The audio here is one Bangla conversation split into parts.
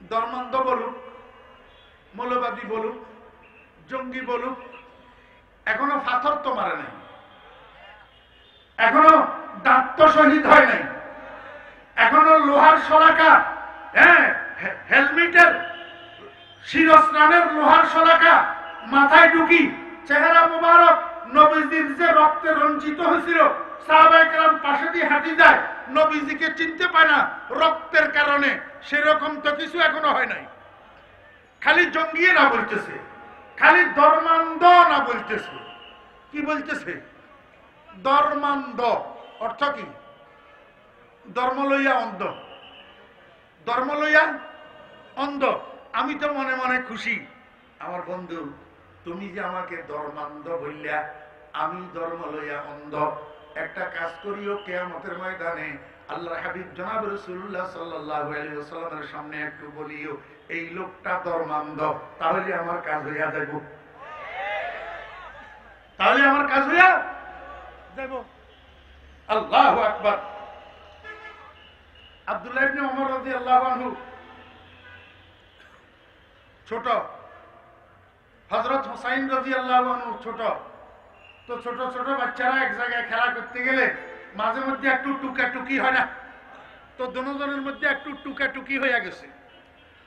ধর্মান্ধ বলুক, মৌলবাদী বলুক, জঙ্গি বলুক, এখনও পাথর তো মারে নাই। এখনও দাঁত তো শহীদ হয় নাই। এখনও লোহার শলাকা হ্যাঁ হেলমেটের শিরস্নানের লোহার শলাকা, মাথায় ঢুকি চেহারা মুবারক, নবীজির যে রক্তে রঞ্জিত হয়েছিল সাহাবাহাম পাশে দিয়ে হাঁটি যায়, নবীজিকে চিনতে পায় না রক্তের কারণে। সেরকম তো কিছু এখনও হয় নাই। খালি জঙ্গিয়ে না বলতেছে। খালি ধর্মান্ধ না বলতেছে। কি বলতেছে? ধর্মান্ধ। অর্থ কি? ধর্ম লইয়া অন্ধ। ধর্ম লইয়া অন্ধ। আমি তো মনে মনে খুশি। আমার বন্ধু, তুমি যে আমাকে ধর্মান্ধ বললা আমি ধর্ম লইয়া অন্ধ। একটা কাজ করিও কেয়ামতের ময়দানে। আল্লাহ হাবিব জনাব রসুল্লাহ সাল্লাহ আলাইসাল্লামের সামনে একটু বলিও, এই লোকটা ধর্মান্ধ, তাহলে আমার কাজ হইয়া তাহলে আমার কাজ হইয়া আল্লাহ আকবার। ছোট। হযরত হুসাইন রাদিয়াল্লাহু আনহু ছোট। তো ছোট ছোট বাচ্চারা এক জায়গায় খেলা করতে গেলে মাঝে মধ্যে একটু টুকা টুকি হয় না। তো দুজনের মধ্যে একটু টুকা টুকি হয়ে গেছে।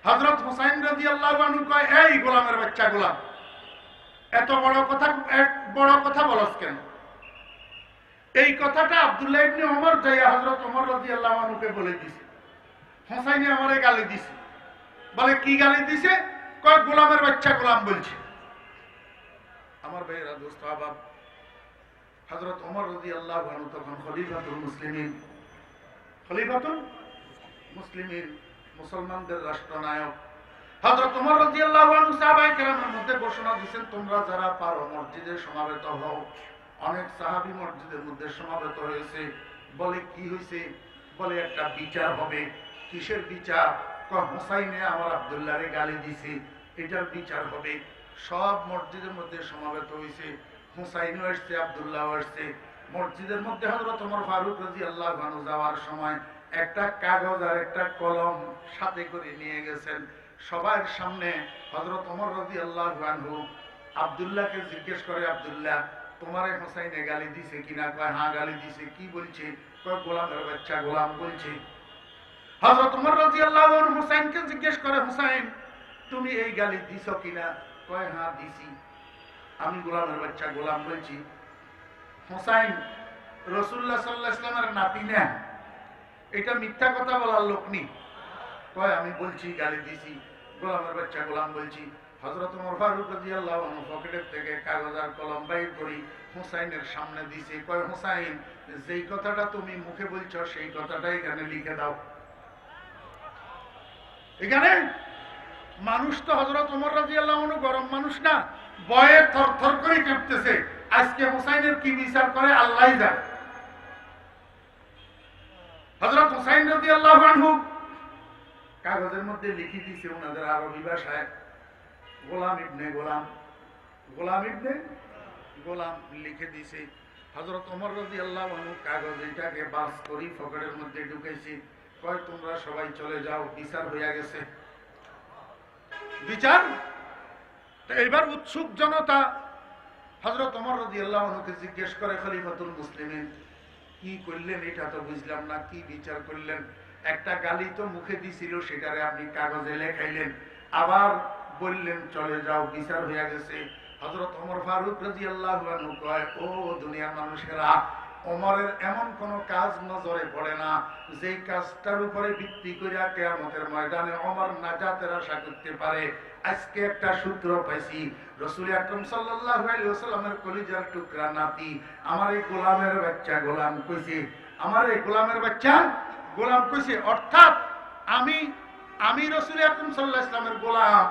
হযরত হুসাইন রাদিয়াল্লাহু আনহু কয়, এই গোলামের বাচ্চা গোলাম, এত বড় কথা বড় কথা বলস কেন? এই কথাটা আব্দুল্লাহ ইবনে ওমর হযরত ওমর রাদিয়াল্লাহু আনহুকে বলে দিছে। হোসাইনে আমারে গালি দিছে। বলে, কি গালি দিছে? কয়, গোলামের বাচ্চা গোলাম বলছে। আমার ভাইয়েরা, দোস্ত আবাব হযরত ওমর রাদিয়াল্লাহু আনহু তখন খলিফাতুল মুসলিমিন খলিফাতুল মুসলিমিন, মুসলমানদের রাষ্ট্রনায়ক। বলে কি হয়েছে? বলে একটা বিচার হবে। কিসের বিচার? আমার আব্দুল্লাহরে গালি দিছে এটার বিচার হবে। সব মসজিদের মধ্যে সমাবেত হয়েছে। আব্দুল্লাহ মসজিদের মধ্যে হজরত তোমার ফারুক রাজি আল্লাহ যাওয়ার সময় একটা কাগজ আর একটা কলম সাথে করে নিয়ে গেছেন। সবার সামনে হজরত রাজি আল্লাহ ভানহু আবদুল্লাহকে জিজ্ঞেস করে, আব্দুল্লাহ, তোমার হোসাইনে গালি দিছে কিনা? কয় হ্যাঁ গালি দিছে। কি বলছে? কয়, গোলামের বাচ্চা গোলাম বলছে। ওমর রাদিয়াল্লাহু আনহু হুসাইনকে জিজ্ঞেস করে, হুসাইন, তুমি এই গালি দিছো কিনা? কয় হ্যাঁ দিছি। আমি গোলামের বাচ্চা, গোলাম বলছি, হুসাইন রাসূলুল্লাহ সাল্লাল্লাহু আলাইহি নাতি না। এটা মিথ্যা কথা বলার লোক নি কয়, আমি বলছি, গালি দিছি গোলামের বাচ্চা, গোলাম বলছি ফারুক পকেটের থেকে কাগজ আর কলম বাইর করি, হুসাইনের সামনে দিছে। কয়, হুসাইন, যেই কথাটা তুমি মুখে বলছো, সেই কথাটা এখানে লিখে দাও। এখানে? মানুষ তো হজরত ওমর রাজিয়াল্লাহ গরম মানুষ না। বয়ে করে আজকে হুসাইনের কি বিচার করে, আল্লাহ হজরত হুসাইন আনহু কাগজের মধ্যে লিখে দিছে ওনাদের আরবি ভাষায় গোলাম ইবনে গোলাম। গোলাম ইবনে গোলাম লিখে দিছে হজরত ওমর রাজি আল্লাহ কাগজ এটাকে বাস করি, পকেটের মধ্যে ঢুকেছি। কয়, তোমরা সবাই চলে যাও, বিচার হইয়া গেছে। বিচার এইবার উৎসুক জনতা হজরত ওমর রাজি আল্লাহ জিজ্ঞেস করে, খলিফাতুল মুসলিমিন, কি করলেন? এটা তো বুঝলাম না, কি বিচার করলেন? একটা গালি তো মুখে দিছিল, সেটারে আপনি কাগজে লেখাইলেন। আবার বললেন, চলে যাও, বিচার হয়ে গেছে। হজরত অমর ফারুক রাজি আল্লাহ কয়, ও দুনিয়ার মানুষেরা ওমরের এমন কোন কাজ নজরে পড়ে না, যেই কাজটার উপরে ভিত্তি করিয়া কেয়ামতের ময়দানে ওমর নাজাতের আশা করতে পারে। আজকে একটা সূত্র পাইছি, রসুল আকরম কলিজার টুকরা নাতি আমার এই গোলামের বাচ্চা গোলাম কইছে, আমার এই গোলামের বাচ্চা? গোলাম কইছে, অর্থাৎ আমি আমি রসুল আকরম সাল্লাল্লাহু ইসলামের গোলাম,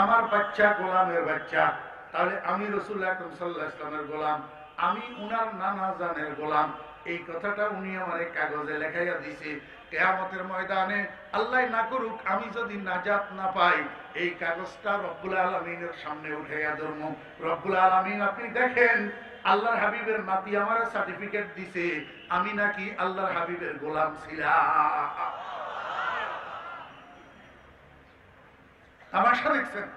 আমার বাচ্চা গোলামের বাচ্চা। তাহলে আমি রসুল আকরম সাল্লাল্লাহু ইসলামের গোলাম আমি উনার নানা জানের গোলাম। এই কথাটা উনি আমার কাগজে লেখাইয়া দিছে। কেয়ামতের ময়দানে আল্লাহ না করুক, আমি যদি নাজাত না পাই, এই কাগজটা রব্বুল আলমিনের সামনে উঠাইয়া ধর্ম। রব্বুল আলমিন, আপনি দেখেন, আল্লাহর হাবিবের নাতি আমার সার্টিফিকেট দিছে, আমি নাকি আল্লাহর হাবিবের গোলাম ছিলাম। তামাশা দেখছেন?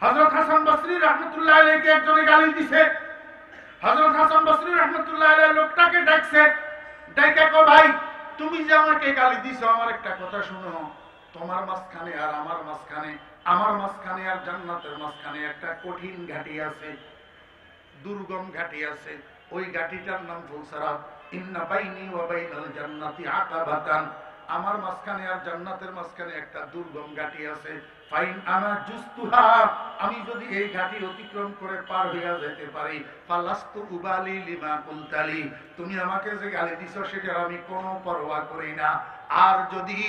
হজরত হাসান বসরি রহমতুল্লাহ আলাইকে একজনে গালি দিছে হজরত হাসান বসরি রহমতুল্লাহ লোকটাকে ডাকছে, ডাইকা কো, ভাই, তুমি যে আমাকে গালি দিছো, আমার একটা কথা শুনো। তোমার মাঝখানে আর আমার মাঝখানে আমার মাঝখানে আর জান্নাতের মাঝখানে একটা কঠিন ঘাটি আছে, দুর্গম ঘাটি আছে। ওই ঘাটিটার নাম ফুলসারা ইন্না বাইনি ওয়া বাইনাল জান্নাতি আকাবাতান। আমার মাঝখানে আর জান্নাতের মাঝখানে একটা দুর্গম ঘাটি আছে। আমি যদি এই ঘাটি অতিক্রম করে পার হইয়া যেতে পারি উবালি লিমা কুলতালি। তুমি আমাকে যে গালি দিছো, সেটার আমি কোনো পরোয়া করি না। আর যদি,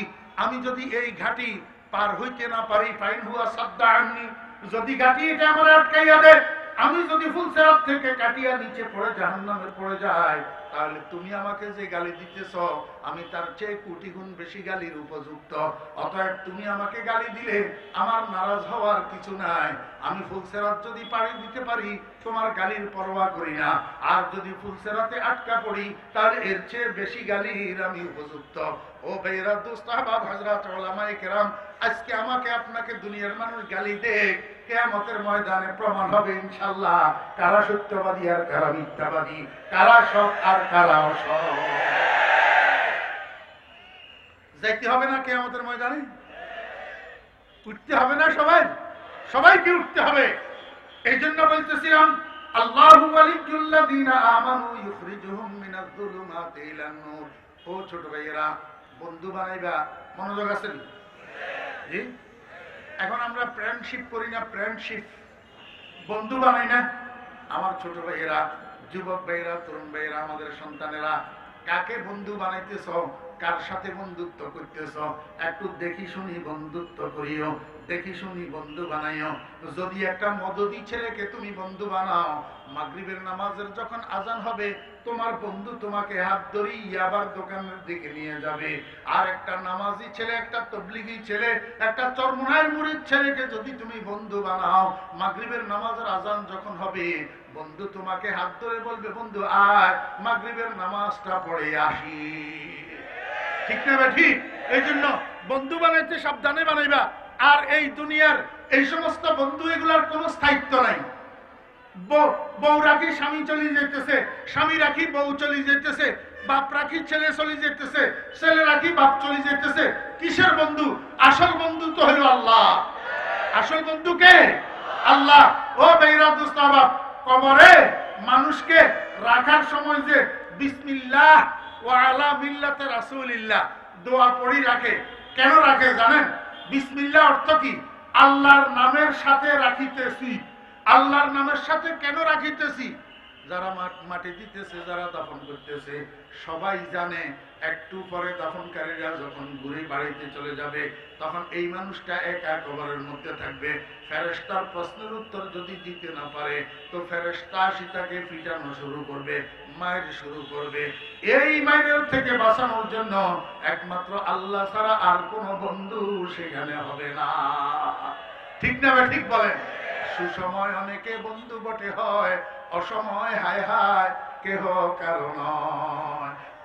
আমি যদি এই ঘাটি পার হইতে না পারি, ফাইন হুয়া সাদ্দা আননি। যদি ঘাটি এটা আমার আটকাইয়া দেয়, আমি যদি ফুলসেরাত থেকে কাটিয়া নিচে পড়ে জাহান্নামে পড়ে যাই তাহলে তুমি আমাকে যে গালি দিতেছ, আমি তার চেয়ে কোটি গুণ বেশি গালির উপযুক্ত। অতএব তুমি আমাকে গালি দিলে আমার নারাজ হওয়ার কিছু নাই। আমি ফুলসেরাত যদি পাড়ি দিতে পারি তোমার গালির পরোয়া করি না। আর যদি ফুলসেরাতে আটকা পড়ি তাহলে এর চেয়ে বেশি গালির আমি উপযুক্ত। ও বেরা দুস্তাহবাব হাজরাত ওলামায়ে কেরাম, আজকে আমাকে আপনাকে দুনিয়ার মানুষ গালি দেখ কেয়ামতের ময়দানে প্রমাণ হবে ইনশাল্লাহ কারা সত্যবাদী আর কারা মিথ্যাবাদী? কারা সৎ আর কারা অসৎ? যাইতে হবে না কেয়ামতের ময়দানে? উঠতে হবে না সবাই? সবাইকে উঠতে হবে। এই জন্য বলতেছিলাম বন্ধু বানাইবা, মনোযোগ আছে নি? জি? এখন আমরা ফ্রেন্ডশিপ করি না ফ্রেন্ডশিপ বন্ধু বানাই না। আমার ছোট ভাইয়েরা, যুবক ভাইয়েরা, তরুণ ভাইয়েরা, আমাদের সন্তানেরা, কাকে বন্ধু বানাইতেছ? কার সাথে বন্ধুত্ব করতেছ? একটু দেখি শুনি বন্ধুত্ব করিও, দেখি শুনি বন্ধু বানাইও। যদি একটা মদদি ছেলেকে তুমি বন্ধু বানাও, মাগরিবের নামাজের যখন আজান হবে, তোমার বন্ধু তোমাকে হাত ধরি ইয়াবার দোকানের দিকে নিয়ে যাবে। আর একটা নামাজি ছেলে, একটা তবলিগি ছেলে, একটা চরমনায়ের মুড়ির ছেলেকে যদি তুমি বন্ধু বানাও, মাগরিবের নামাজের আজান যখন হবে, বন্ধু তোমাকে হাত ধরে বলবে, বন্ধু, আয়, মাগরিবের নামাজটা পড়ে আসি। ঠিক না ঠিক? এই জন্য বন্ধু বানাইতে সাবধানে বানাইবা। আর এই দুনিয়ার এই সমস্ত বন্ধু এগুলার কোনো স্থায়িত্ব নাই। বউ- রাখি স্বামী চলে যেতেছে স্বামী রাখি বউ চলে যেতেছে বাপ রাখি ছেলে চলে যেতেছে ছেলে রাখি বাপ চলে যেতেছে কিসের বন্ধু? আসল বন্ধু তো হলো আল্লাহ। আসল বন্ধু কে? আল্লাহ। ও বেইরা দুস্তাবাব কবরে মানুষকে রাখার সময় যে বিসমিল্লাহ আলা দোয়া পড়ি রাখে। কেন রাখে জানেন? অর্থ কি? আল্লাহর নামের সাথে রাখিতেছি। আল্লাহর নামের সাথে কেন রাখিতেছি? যারা মাটি দিতেছে, যারা দাফন করতেছে, সবাই জানে একটু পরে দাফনকারীরা যখন ঘুরে বাড়িতে চলে যাবে, তখন এই মানুষটা একা কবরের মধ্যে থাকবে। ফেরেস্তার প্রশ্নের উত্তর যদি দিতে না পারে, তো ফেরেস্তা সীতাকে পিটানো শুরু করবে, মায়ের শুরু করবে। এই মায়ের থেকে বাঁচানোর জন্য একমাত্র আল্লাহ ছাড়া আর কোনো বন্ধু সেখানে হবে না। ঠিক না ঠিক বলেন? সুসময় অনেকে বন্ধু বটে হয় অসময় হায় হায় কেহ কারণ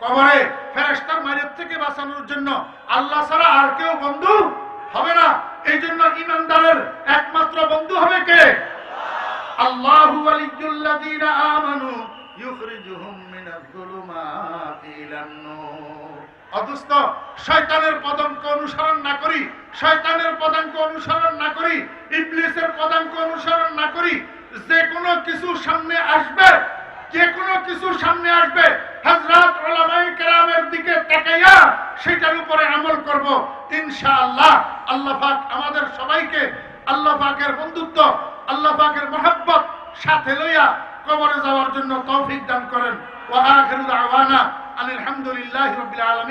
কবরে ফেরেস্তার মায়ের থেকে বাঁচানোর জন্য আল্লাহ ছাড়া আর কেউ বন্ধু হবে না। এই জন্য ইমানদারের একমাত্র বন্ধু হবে কে? আল্লাহু আমানু ইউখরিজুহুম মিনাজ যুলুমাতি ইলান নূর। অদুস্ত শয়তানের পদাঙ্ক অনুসরণ না করি, শয়তানের পদাঙ্ক অনুসরণ না করি, ইবলিসের পদাঙ্ক অনুসরণ না করি যে কোনো কিছু সামনে আসবে, যে কোনো কিছু সামনে আসবে, হযরত উলামায়ে কেরামের দিকে তাকাইয়া সেটার উপরে আমল করব। ইনশাআল্লাহ আল্লাহ পাক আমাদের সবাইকে আল্লাহ পাকের বন্ধুত্ব, আল্লাহ পাকের মহব্বত সাথে লইয়া কবরে যাওয়ার জন্য তৌফিক দান করেন। ওয়া আখিরু দাওয়ানা আলহামদুলিল্লাহি রাব্বিল আলামিন।